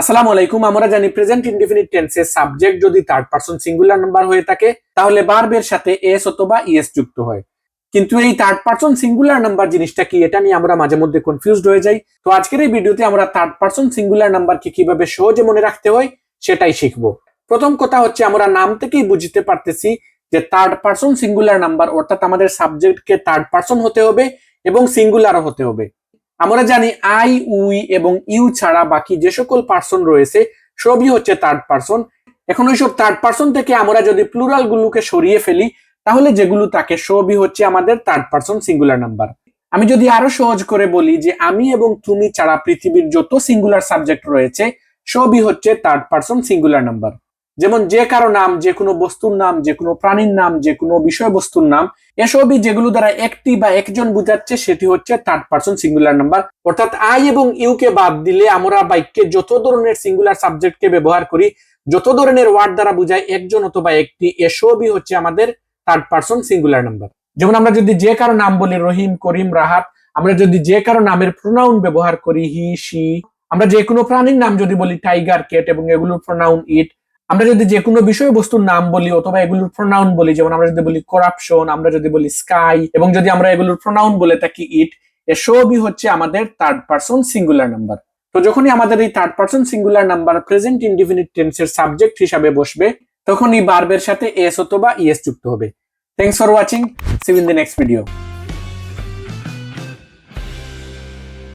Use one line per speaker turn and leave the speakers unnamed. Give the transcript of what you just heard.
আসসালামু আলাইকুম, আমরা জানি প্রেজেন্ট ইনডিফিনিট টেন্সের সাবজেক্ট যদি থার্ড পারসন সিঙ্গুলার নাম্বার হয়ে থাকে, তাহলে বারবের সাথে এস অথবা ইএস যুক্ত হয়। কিন্তু এই থার্ড পারসন সিঙ্গুলার নাম্বার জিনিসটা কি, এটা নিয়ে আমরা মাঝে মধ্যে কনফিউজড হয়ে যাই। তো আজকের এই ভিডিওতে আমরা থার্ড পারসন সিঙ্গুলার নাম্বারকে কীভাবে সহজে মনে রাখতে হয়, সেটাই শিখব। প্রথম কথা হচ্ছে, আমরা নাম থেকেই বুঝতে পারতেছি যে থার্ড পারসন সিঙ্গুলার নাম্বার অর্থাৎ আমাদের সাবজেক্টকে থার্ড পারসন হতে হবে এবং সিঙ্গুলারও হতে হবে। আমরা জানি আই, উই এবং ইউ ছাড়া বাকি যে সকল পার্সন রয়েছে, সবই হচ্ছে থার্ড পার্সন এখন ওইসব থার্ড পার্সন থেকে আমরা যদি প্লুরাল গুলোকে সরিয়ে ফেলি, তাহলে যেগুলো থাকে, সবই হচ্ছে আমাদের থার্ড পার্সন সিঙ্গুলার নাম্বার আমি যদি আরও সহজ করে বলি যে আমি এবং তুমি ছাড়া পৃথিবীর যত সিঙ্গুলার সাবজেক্ট রয়েছে, সবই হচ্ছে থার্ড পার্সন সিঙ্গুলার নাম্বার যেমন যে কারও নাম, যে কোনো বস্তুর নাম, যে কোনো প্রাণীর নাম, যে কোনো বিষয়বস্তুর নাম, এসবই যেগুলো দ্বারা একটি বা একজন বোঝাচ্ছে, সেটি হচ্ছে থার্ড পার্সন সিঙ্গুলার নাম্বার অর্থাৎ আই এবং ইউ কে বাদ দিলে আমরা বাক্যে যত ধরনের সিঙ্গুলার সাবজেক্টকে ব্যবহার করি, যত ধরনের ওয়ার্ড দ্বারা বোঝায় একজন অথবা একটি, এসবই হচ্ছে আমাদের থার্ড পার্সন সিঙ্গুলার নাম্বার যেমন আমরা যদি যে কারও নাম বলি, রহিম, করিম, রাহাত, আমরা যদি যে কারও নামের প্রোনাউন ব্যবহার করি হি সি আমরা যে কোনো প্রাণীর নাম যদি বলি টাইগার কেট এবং এগুলোর প্রোনাউন ইট আমরা যদি যে কোনো বিষয়বস্তুর নাম বলি অথবা এগুলোর প্রোনাউন বলি, যেমন আমরা যদি বলি করাপশন আমরা যদি বলি স্কাই এবং যদি আমরা এগুলোর প্রোনাউন বলে থাকি ইট এসবই হচ্ছে আমাদের থার্ড পার্সন সিঙ্গুলার নাম্বার তো যখনই আমাদের এই third person singular number present indefinite টেন্সের সাবজেক্ট হিসাবে বসবে তখন এই বার্বের সাথে এস অথবা ইএস যুক্ত হবে। Thanks for watching see in the next video